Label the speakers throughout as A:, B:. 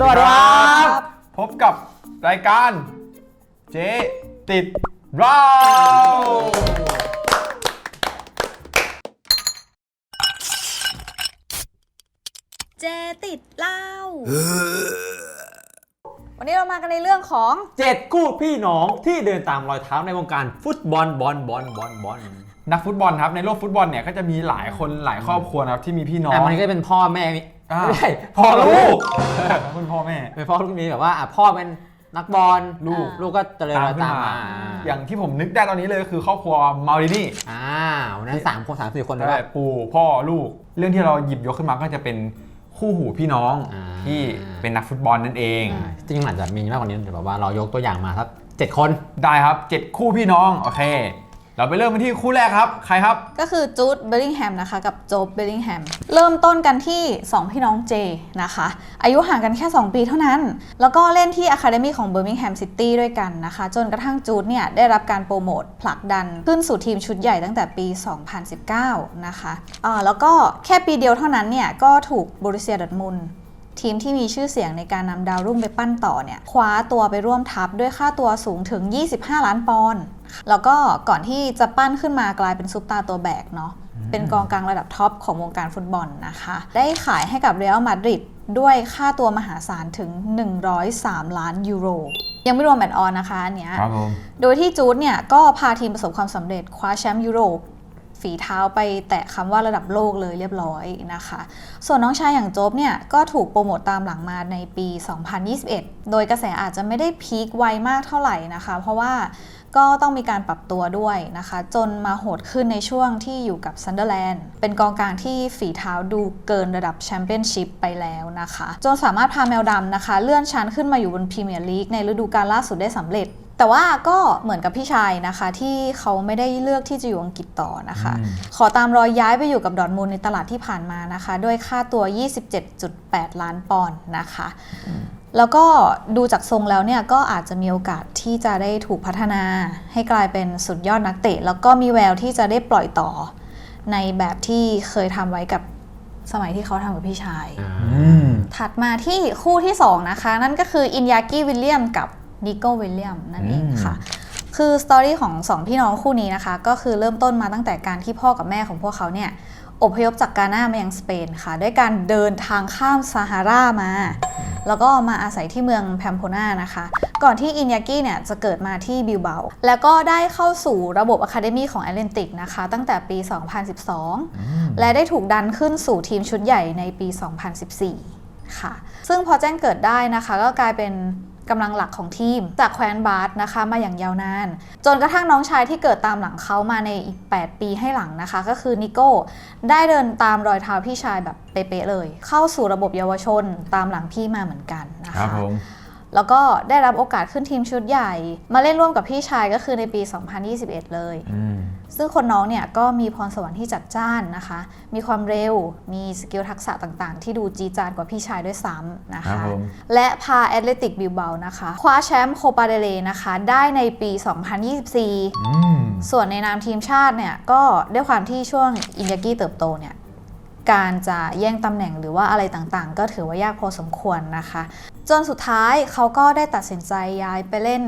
A: สวัสดีครับ
B: พบกับรายการ เจ๊ติดเรา
C: เจติดเหล้า วันนี้เรามากันในเรื่องของ
A: เจ็ดคู่พี่น้องที่เดินตามรอยเท้าในวงการฟุตบอลบอลบอลบอลบอล
B: นักฟุตบอลครับในโลกฟุตบอลเนี่ยก็จะมีหลายคนหลายครอบครัวนะครับที่มีพี่น้อง
A: อะมันก็เป็นพ่อแม่มี
B: อ่า
A: ไม่ใช่
B: พ่อลูกคุณพ่อแม่
A: เป็นพ่อลูกมีแบบว่าอะพ่อเป็นนักบอล
B: ลูก
A: ลูกก็เจริญรอยตามมา
B: อย่างที่ผมนึกได้ตอนนี้เลยก็คือครอบครัวมารินี่
A: อ่าวันนั้นสามคนสามสี่คนเลย
B: ใช่
A: ว่า
B: ปู่พ่อลูก เรื่องที่เราหยิบยกขึ้นมาก็จะเป็นคู่หูพี่น้อง
A: อ่า
B: ที่เป็นนักฟุตบอลนั่นเอง
A: จริงๆอาจจะมีมากกว่านี้แต่แบบว่าเรายกตัวอย่างมาสักเจ็ดคน
B: ได้ครับเจ็ดคู่พี่น้อง โอเค เราไปเริ่มกันที่คู่แรกครับ ใครครับ
C: ก็คือจูดเบลลิงแฮมนะคะ กับโจบเบลลิงแฮมเริ่มต้นกันที่ 2 พี่น้องเจนะคะ อายุห่างกันแค่ 2 ปีเท่านั้น แล้วก็เล่นที่ Academy ของเบอร์มิงแฮมซิตี้ด้วยกันนะคะ จนกระทั่งจูดเนี่ยได้รับการโปรโมทผลักดัน ขึ้นสู่ทีมชุดใหญ่ตั้งแต่ปี 2019 นะคะอ่าแล้วก็แค่ปีเดียวเท่านั้นเนี่ยก็ถูกบรูเซียดอร์ทมุน ทีมที่มีชื่อเสียงในการนำดาวรุ่งไปปั้นต่อเนี่ยคว้าตัวไปร่วมทัพด้วยค่าตัวสูงถึง 25 ล้านปอนด์แล้วก็ก่อนที่จะปั้นขึ้นมากลายเป็นซุปตาตัวแบกเนาะเป็นกองกลางระดับท็อปของวงการฟุตบอลนะคะ ได้ขายให้กับเรอัลมาดริดด้วยค่าตัวมหาศาลถึง 103 ล้านยูโร ยังไม่รวมแมตช์ออนนะคะอันเนี้ย
B: ครับผม
C: โดยที่จูดเนี่ยก็พาทีมประสบความสำเร็จคว้าแชมป์ยุโรป ฝีเท้าไปแตะคำว่าระดับโลกเลยเรียบร้อยนะคะ ส่วนน้องชายอย่างโจ๊บเนี่ยก็ถูกโปรโมตตามหลังมาในปี 2021 โดยกระแสอาจจะไม่ได้พีคไวมากเท่าไหร่นะคะ เพราะว่าก็ต้องมีการปรับตัวด้วยนะคะ จนมาโหดขึ้นในช่วงที่อยู่กับซันเดอร์แลนด์เป็นกองกลางที่ฝีเท้าดูเกินระดับแชมเปี้ยนชิพไปแล้วนะคะ จนสามารถพาแมวดำนะคะ เลื่อนชั้นขึ้นมาอยู่บนพรีเมียร์ลีกในฤดูกาลล่าสุดได้สำเร็จ แต่ว่าก็เหมือนกับพี่ชายนะคะ ที่เขาไม่ได้เลือกที่จะอยู่อังกฤษต่อนะคะ
B: อืม
C: ขอตามรอยย้ายไปอยู่กับดอร์ทมุนด์ในตลาดที่ผ่านมานะคะ ด้วยค่าตัว 27.8 ล้านปอนด์นะคะ แล้วก็ดูจากทรงแล้วเนี่ยก็อาจจะมีโอกาสที่จะได้ถูกพัฒนาให้กลายเป็นสุดยอดนักเตะ แล้วก็มีแววที่จะได้ปล่อยต่อในแบบที่เคยทำไว้กับสมัยที่เขาทำกับพี่ชาย
B: อืม
C: ถัดมาที่คู่ที่ 2 นะคะ นั่นก็คืออินยากิวิลเลียมกับ นิโก้วิลเลียมนั่นเองค่ะ คือสตอรี่ของสองพี่น้องคู่นี้นะคะ ก็คือเริ่มต้นมาตั้งแต่การที่พ่อกับแม่ของพวกเขาเนี่ยอพยพจากกาหน้ามายังสเปนค่ะ ด้วยการเดินทางข้ามซาฮารามา แล้วก็มาอาศัยที่เมืองแพมโพนานะคะ ก่อนที่อินยากิเนี่ยจะเกิดมาที่บิลเบา แล้วก็ได้เข้าสู่ระบบอะคาเดมีของแอตแลนติกนะคะ ตั้งแต่ปี 2012 และได้ถูกดันขึ้นสู่ทีมชุดใหญ่ในปี 2014 ค่ะ ซึ่งพอแจ้งเกิดได้นะคะ ก็กลายเป็น กำลังหลักของทีม จากแคว้นบาร์สนะคะมาอย่างยาวนาน จนกระทั่งน้องชายที่เกิดตามหลังเขามาในอีก 8 ปีให้หลังนะคะ ก็คือนิโก้ได้เดินตามรอยเท้าพี่ชายแบบเป๊ะๆเลย เข้าสู่ระบบเยาวชนตามหลังพี่มาเหมือนกันนะ
B: ครั
C: คะ
B: บผม
C: แล้วก็ได้รับโอกาสขึ้นทีมชุดใหญ่ มาเล่นร่วมกับพี่ชายก็คือในปี 2021 เลย
B: อืม
C: ซึ่งคนน้องเนี่ยก็มีพรสวรรค์ที่จัดจ้านนะคะ มีความเร็ว มีสกิลทักษะต่างๆ ที่ดูจีดจานกว่าพี่ชายด้วยซ้ำนะ
B: ครั
C: คะ
B: บผม
C: และพาแอตเลติกบิลเบานะคะ คว้าแชมป์โคปาเดเลนะคะ ได้ในปี 2024
B: อืม
C: ส่วนในนามทีมชาติเนี่ยก็ด้วยความที่ช่วงอินยากิเติบโตเนี่ย การจะแย่งตำแหน่งหรือว่าอะไรต่างๆ ก็ถือว่ายากพอสมควรนะคะ จนสุดท้ายเขาก็ได้ตัดสินใจย้ายไปเล่น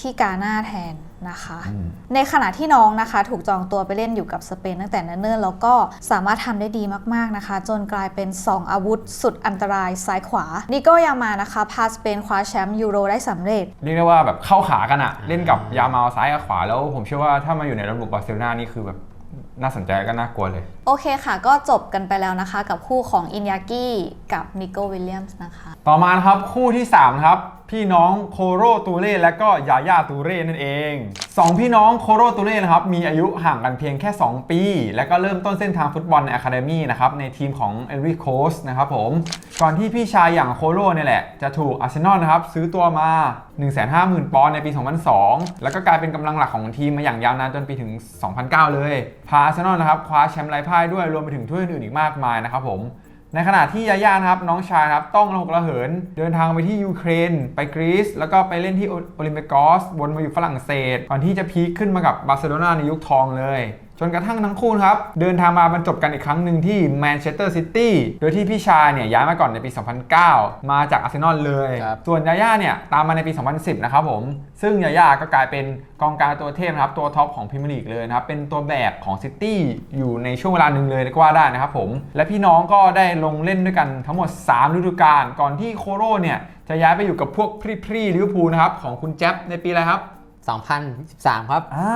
C: ที่กาหน้าแทนนะคะ
B: อืม
C: ในขณะที่น้องนะคะ ถูกจองตัวไปเล่นอยู่กับสเปนตั้งแต่เนิ่นๆแล้วก็สามารถทำได้ดีมากๆนะคะ จนกลายเป็น 2 อาวุธสุดอันตรายซ้ายขวานิโก้ยามานะคะ พาสเปนคว้าแชมป์ยูโรได้สำเร็จ
B: เรียกได้ว่าแบบเข้าขากันอะเล่นกับยามาลซ้ายกับขวาแล้วผมเชื่อว่าถ้ามาอยู่ในระบบบาร์เซโลนานี่คือแบบ น่าสนใจก็น่ากลัวเลย
C: โอเคค่ะก็จบกันไปแล้วนะคะ กับคู่ของอินยากิกับนิโก้วิลเลียมส์นะคะ
B: ต่อมานะครับคู่ที่3ครับพี่น้องโคโรตูเร่และก็ยาย่าตูเร่นั่นเองสองพี่น้องโคโรตูเร่นะครับมีอายุห่างกันเพียงแค่ 2 ปี และก็เริ่มต้นเส้นทางฟุตบอลในอะคาเดมี่นะครับในทีมของเอริโคสนะครับผม ก่อนที่พี่ชายอย่างโคโรเนี่ยแหละ จะถูกอาร์เซนอลนะครับซื้อตัวมา 150,000 ปอนด์ในปี 2002 แล้วก็กลายเป็นกำลังหลักของทีมมาอย่างยาวนานจนปีถึง 2009 เลย พาอาร์เซนอลนะครับคว้าแชมป์ไร้พ่ายด้วยรวมไปถึงถ้วยอื่นอีกมากมายนะครับผม ในขณะที่ยาย่านะครับน้องชายครับต้องระหกระเหิน เดินทางไปที่ยูเครน ไปกรีซแล้วก็ไปเล่นที่โอลิมปิกอสวนมาอยู่ฝรั่งเศสก่อนที่จะพีคขึ้นมากับบาร์เซโลนาในยุคทองเลย จนกระทั่งทั้งคู่นะครับ เดินทางมาบรรจบกันอีกครั้งหนึ่งที่แมนเชสเตอร์ซิตี้โดยที่พี่ชายเนี่ยย้ายมาก่อนในปี 2009 มาจากอาร์เซนอลเลย
A: ครับ
B: ส่วนยาย่าเนี่ยตามมาในปี 2010 นะครับผม ซึ่งยาย่าก็กลายเป็นกองกลางตัวเทพนะครับตัวท็อปของพรีเมียร์ลีกเลยนะครับ เป็นตัวแบกของซิตี้อยู่ในช่วงเวลาหนึ่งเลยก็ว่าได้นะครับผม และพี่น้องก็ได้ลงเล่นด้วยกันทั้งหมด 3 ฤดูกาลก่อนที่โคโรเนี่ยจะย้ายไปอยู่กับพวกพรีๆลิเวอร์พูลนะครับของคุณแจ๊บในปีอะไรครับ
A: 2013 ครับ
B: อ่า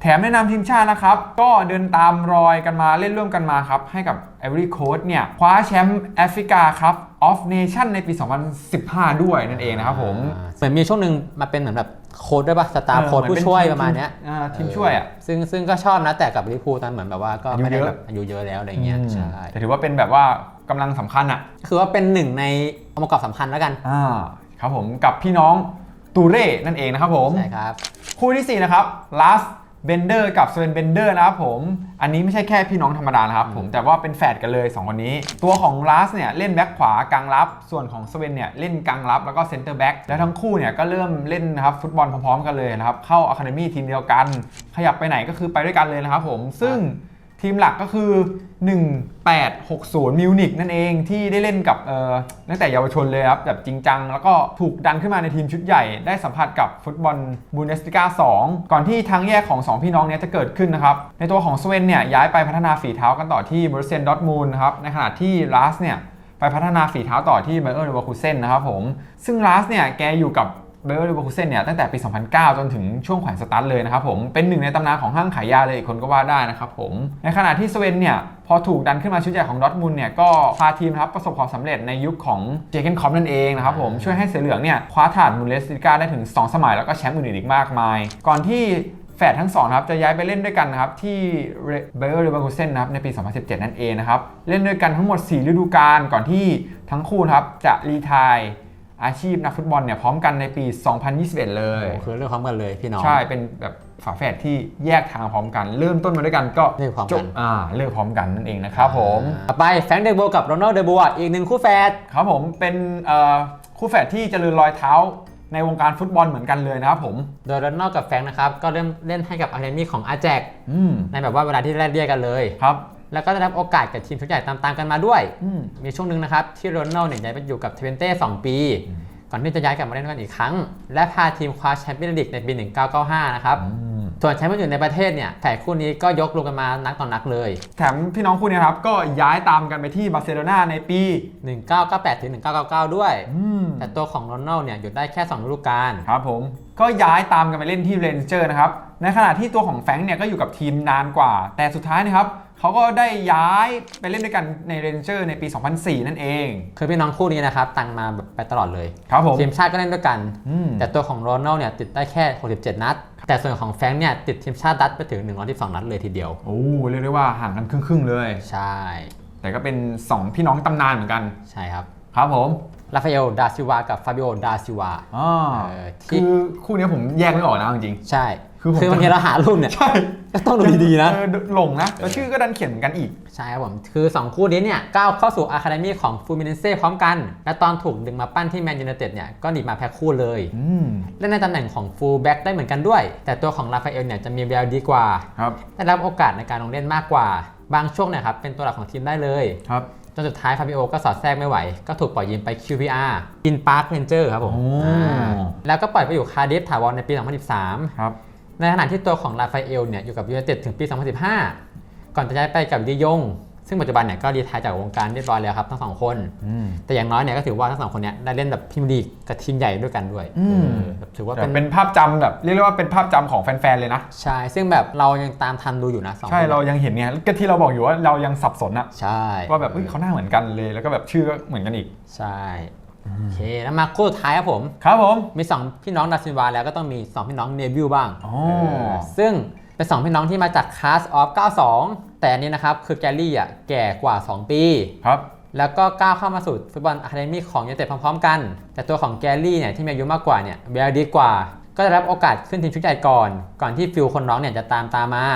B: แถมแนะนำทีมชาตินะครับ ก็เดินตามรอยกันมาเล่นร่วมกันมาครับ ให้กับ Ivory Coast เนี่ย คว้าแชมป์แอฟริกาครับออฟเนชั่นในปี 2015 ด้วยนั่นเองนะครับผม
A: เหมือนมีช่วงหนึ่งมาเป็นเหมือนแบบโค้ดด้วยป่ะ สตาร์โค้ด
B: เออเหมื
A: ผู้
B: อนเป็น
A: ช่วย
B: ทีม
A: ประมาณเนี้ย
B: อ่าทีมช่วยอะ
A: เซึ่งซึ่งก็ชอบนะแต่กับลิเวอร์พูลตอนเหมือนแบบว่าก็
B: อายุ
A: ไม่ได้
B: เยอะ
A: แบบอายุเยอะแล้วอะไรเงี้ยใช่
B: แต่ถือว่าเป็นแบบว่ากำลังสำคัญอะ
A: คือว่าเป็นหนึ่งในองค์ประกอบสำคัญแล้วกัน
B: อ่าครับผมกับพี่น้อง ตูเร่นั่นเองนะครับผม
A: ใช่ครับ
B: คู่ที่ 4 นะครับลาสเบนเดอร์กับสเวนเบนเดอร์นะครับผม อันนี้ไม่ใช่แค่พี่น้องธรรมดานะครับผม แต่ว่าเป็นแฝดกันเลย 2 คนนี้ ตัวของลาสเนี่ยเล่นแบ็คขวากลางรับ ส่วนของสเวนเนี่ยเล่นกลางรับแล้วก็เซนเตอร์แบ็กแล้วทั้งคู่เนี่ยก็เริ่มเล่นนะครับฟุตบอลพร้อมๆกันเลยนะครับ เข้าอะคาเดมี่ทีมเดียวกัน ขยับไปไหนก็คือไปด้วยกันเลยนะครับผม ซึ่ง ทีมหลักก็คือ 1860 มิวนิกนั่นเองที่ได้เล่นกับเอ่อตั้งแต่เยาวชนเลยครับแบบจริงจัง แล้วก็ถูกดันขึ้นมาในทีมชุดใหญ่ ได้สัมผัสกับฟุตบอลบูนเดสติก้า2 ก่อนที่ทางแยกของ 2 พี่น้องเนี้ยจะเกิดขึ้นนะครับ ในตัวของสเวนเนี่ยย้ายไปพัฒนาฝีเท้ากันต่อที่บรูเซนดอทมูลนะครับในขณะที่ลาสเนี่ยไปพัฒนาฝีเท้าต่อที่ไบเออร์เลเวอร์คูเซนนะครับผมซึ่งลาสเนี่ยแกอยู่กับ เบลเลอร์เลเวอร์คูเซนเนี่ยตั้งแต่ปี 2009 จนถึงช่วงแขวนสตาร์ทเลยนะครับผมเป็นหนึ่งในตำนานของห้างขายยาเลยอีกคนก็ว่าได้นะครับผมในขณะที่สเวนเนี่ยพอถูกดันขึ้นมาชุดใหญ่ของดอร์ทมุนด์เนี่ยก็พาทีมนะครับประสบความสำเร็จในยุคของเจเกนคอมนั่นเองนะครับผมช่วยให้เสือเหลืองเนี่ยคว้าถาดมูลเลสติก้าได้ถึง 2 สมัยแล้วก็แชมป์อื่นๆอีกมากมาย ก่อนที่แฝดทั้งสองนะครับจะย้ายไปเล่นด้วยกันนะครับที่เบลเลอร์เลเวอร์คูเซนนะครับในปี 2017 นั่นเองนะครับเล่นด้วยกันทั้งหมด 4 ฤดูกาลก่อนที่ทั้งคู่นะครับจะรีไทาย อาชีพนักฟุตบอลเนี่ยพร้อมกันในปี 2021 เลย
A: โอ้คือเรื่องพร้อมกันเลยพี่น้อง
B: ใช่เป็นแบบฝาแฝดที่แยกทางพร้อมกัน เริ่มต้นมาด้วยกันก็
A: เลิกพร้อมกัน
B: จบอ่าเลิกพร้อมกันนั่นเองนะครับผม
A: ต่อไปแฟรงค์เดโบกับโรนัลเดโบอะอีกหนึ่งคู่แฝด
B: ครับผมเป็นเอ่อคู่แฝดที่เจริญรอยเท้าในวงการฟุตบอลเหมือนกันเลยนะครับผม
A: โดยโรนัลกับแฟรงค์นะครับ ก็เริ่มเล่นให้กับอะคาเดมี่ของอาแจก
B: อืม
A: ในแบบว่าเวลาที่แรกเรียกกันเลย
B: ครับ
A: แล้วก็ได้รับโอกาสกับทีมชุดใหญ่ตามๆกันมาด้วย
B: อืม
A: มีช่วงหนึ่งนะครับที่โรนัลเนี่ยย้ายไปอยู่กับเทเวนเต้2ปี ก่อนที่จะย้ายกลับมาเล่นด้วยกันอีกครั้ง และพาทีมคว้าแชมเปี้ยนลีกในปี 1995 นะครับส่วนแชมป์อื่นในประเทศเนี่ยแฝดคู่นี้ก็ยกลงกันมานักต่อนนักเลย
B: แถมพี่น้องคู่เนี้ครับ ก็ย้ายตามกันไปที่บาร์เซโลนาในปี
A: 1998 ถึง 1999 ด้วย
B: อืม
A: แต่ตัวของโรนัลเนี่ยอยู่ได้แค่2ฤดูกาล
B: ครับผม ก็ย้ายตามกันไปเล่นที่เรนเจอร์นะครับ ในขณะที่ตัวของแฟรงค์เนี่ยก็อยู่กับทีมนานกว่า แต่สุดท้ายนะครับ เขาก็ได้ย้ายไปเล่นด้วยกันในเรนเจอร์ในปี 2004 นั่นเอง
A: คือพี่น้องคู่นี้นะครับ ตังมาแบบไปตลอดเลย
B: ครับผม
A: ทีมชาติก็เล่นด้วยกัน
B: อืม
A: แต่ตัวของโรนัลเนี่ยติดได้แค่ 67 นัด แต่ส่วนของแฟรงค์เนี่ยติดทีมชาติดัตไปถึง 112 นัดเลยทีเดียว
B: โอ้เรียกได้ว่าห่างกันครึ่งๆเลย
A: ใช่
B: แต่ก็เป็น 2 พี่น้องตำนานเหมือนกัน
A: ใช่ครับ
B: ครับผม
A: ราฟาเอลดาซิวากับฟาบิโอดาซิวา
B: อ่า
A: เออที่
B: คือคู่เนี้ยผมแยกไม่ออกนะจริง
A: ใช่
B: คือผม
A: คือบางทีเราหารูปเนี่ย
B: ๆใช่
A: ก็ต้องดูดีๆนะ
B: เออหลงนะแล้วชื่อก็ดันเขียนเหมือนกันอีก
A: ใช่ครับผม คือ 2 คู่นี้เนี่ยก้าวเข้าสู่อะคาเดมี่ของฟูมิเนเซ่พร้อมกัน และตอนถูกดึงมาปั้นที่แมนยูไนเต็ดเนี่ยก็หนีบมาแพ็คคู่เลย
B: อืม
A: เล่นในตำแหน่งของฟูลแบ็กได้เหมือนกันด้วย แต่ตัวของราฟาเอลเนี่ยจะมีแววดีกว่า
B: ครับ
A: ได้รับโอกาสในการลงเล่นมากกว่า บางช่วงเนี่ยครับเป็นตัวหลักของทีมได้เลย
B: ครับ
A: จนสุดท้ายฟาบิโอก็สอดแทรกไม่ไหว ก็ถูกปล่อยยืมไป QPR กินพาร์คเรนเจอร์ครับผม
B: โอ้
A: อ่าแล้วก็ปล่อยไปอยู่คาร์ดิฟถาวรในปี 2013
B: ครับ
A: ในขณะที่ตัวของราฟาเอลเนี่ยอยู่กับยูไนเต็ดถึงปี 2015 ก่อนจะย้ายไปกับดียง ซึ่งปัจจุบันเนี่ยก็รีไทายจากวงการเรียบร้อยแล้วครับทั้งสองคน
B: อืม
A: แต่อย่างน้อยเนี่ยก็ถือว่าทั้งสองคนเนี่ยได้เล่นแบบพรีเมียร์ลีกกับทีมใหญ่ด้วยกันด้วย
B: อืม
A: เออแบบถือว่า
B: แต่
A: เป็น
B: เป็นภาพจำแบบเรียกได้ว่าเป็นภาพจำของแฟนๆเลยนะ
A: ใช่ซึ่งแบบเรายังตามทันดูอยู่นะสอง
B: ใช่
A: คน
B: เรายังเห็นเนี่ยก็ที่เราบอกอยู่ว่าเรายังสับสนอะ
A: ใช่
B: ว่าแบบเฮ้ยเขาหน้าเหมือนกันเลยแล้วก็แบบชื่อก็เหมือนกันอีก
A: ใช่ โอเคแล้วมาคู่สุดท้ายครับผม
B: ครับผม
A: มี 2 พี่น้องดาซินวาแล้วก็ต้องมี 2 พี่น้องเนวิลบ้าง
B: อ๋อ
A: เออซึ่งเป็น 2 พี่น้องที่มาจากคลาสออฟ92 แต่อันนี้นะครับ คือแกลลี่อะแก่กว่า 2 ปี
B: ครับ
A: แล้วก็ก้าวเข้ามาสู่ฟุตบอลอะคาเดมี่ของยูไนเต็ดพร้อมๆกัน แต่ตัวของแกลลี่เนี่ยที่มีอายุมากกว่าเนี่ยเวลดีกว่า ก็ได้รับโอกาสขึ้นทีมชุดใหญ่ก่อน ก่อนที่ฟิลคนน้องเนี่ยจะตามตามมา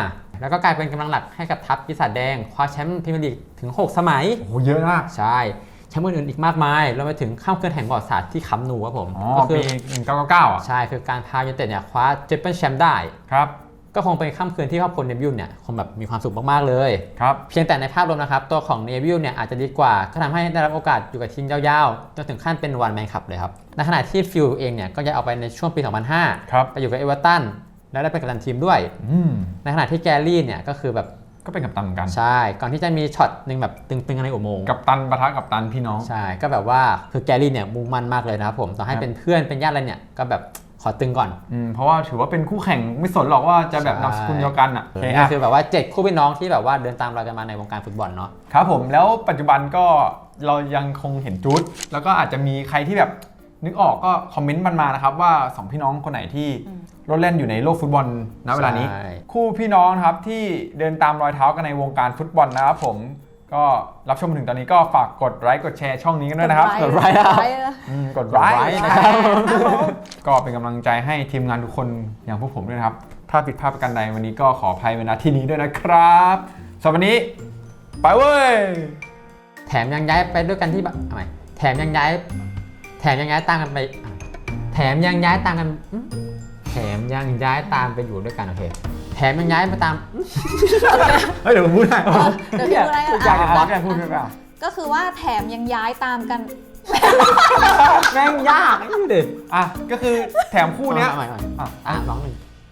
A: แล้วก็กลายเป็นกำลังหลักให้กับทัพปีศาจแดงคว้าแชมป์พรีเมียร์ลีกถึง 6 สมัย
B: โอ้โหเยอะมาก
A: ใช่ แชมป์อื่นๆอีกมากมายรวมไปถึงข้ามเกินแห่งประวัติศาสตร์ที่ค้ำนูครับผม
B: อ๋อ
A: ก็คื
B: ปี
A: อ
B: 1999อะ
A: ใช่คือการพายูไนเต็ดเนี่ยคว้าเจเปิลแชมป์ได้
B: ครับ
A: ก็คงเป็นค่ำคืนที่ครอบครัวเนวิลเนี่ยคงแบบมีความสุขมากๆเลย
B: ครับ
A: เพียงแต่ในภาพรวมนะครับ ตัวของเนวิลเนี่ยอาจจะดีกว่า ก็ทำให้ได้รับโอกาสอยู่กับทีมยาวๆ จนถึงขั้นเป็นวันแมนคับเลยครับ ในขณะที่ฟิลเองเนี่ยก็จะเอาไปในช่วงปี 2005
B: ครับ
A: ไปอยู่กับเอเวอร์ตันแล้วได้เป็นกัปตันทีมด้วย
B: อืม
A: ในขณะที่แกรี่เนี่ยก็คือแบบ
B: ก็เป็นกัปตันเหมือนกัน
A: ใช่ ก่อนที่จะมีช็อตหนึ่งแบบตึงๆในอุโมงค์
B: กัปตันปะทะกัปตันพี่น้อง
A: ใช่ ก็แบบว่าคือแกรี่เนี่ยมุ่งมั่นมากเลยนะครับผม ต่อให้
B: ครับ
A: เป็นเพื่อนเป็นญาติอะไรเนี่ย ก็แบบขอตึงก่อน
B: อืมเพราะว่าถือว่าเป็นคู่แข่งไม่สนหรอกว่าจะแบบ
A: ใช่
B: นามสกุลเดียวกันอะโอเค
A: นี่
B: อะ
A: คือแบบว่าเจ็ดคู่พี่น้องที่แบบว่าเดินตามเรากันมาในวงการฟุตบอลเนาะ
B: ครับผม แล้วปัจจุบันก็เรายังคงเห็นจูดแล้วก็อาจจะมีใครที่แบบนึกออกก็คอมเมนต์มันมานะครับว่าสองพี่น้องคนไหนที่
C: อืม
B: รถเล่นอยู่ในโลกฟุตบอลณเวลานี้
A: ใช่
B: คู่พี่น้องนะครับที่เดินตามรอยเท้ากันในวงการฟุตบอลนะครับผมก็รับชมมาถึงตอนนี้ก็ฝากกดไลค์กดแชร์ช่องนี้กันด้วยนะครับ
A: กดไลค์นะครับ
C: กดไลค์นะ
B: อืมกดไลค์
A: กดไลค์
B: นะ
A: นะ
B: ค
A: ครั
B: รับบก็เป็นกำลังใจให้ทีมงานทุกคนอย่างพวกผมด้วยนะครับ ถ้าผิดพลาดประการใดวันนี้ก็ขออภัยเวลาที่นี้ด้วยนะครับสำหรับวันนี้ ไปเว้ย
A: แถมยังย้ายไปด้วยกันที่แบบทำไมแถมยังย้าย แถมยังย้ายตามกันไปอะแถมยังย้ายตามกันอืม แถมยังย้ายตามไปอยู่ด้วยกันโอเค แถมยังย้ายมาตามอืม
B: เฮ้ยเดี๋ยวผมพูดให้
C: เดี๋ยวพี่พูดอะไรกัน
B: อยาก
C: อะ
B: จะฟังแกพูดด้วยเปล่า
C: ก็คือว่าแถมยังย้ายตามกัน
A: แม่งยากไอ้นี่ดิ
B: อะก็คือแถมคู่เนี้ย
A: เอาใหม่เอาใหม่
B: อะ
A: อะร้องหนึ่ง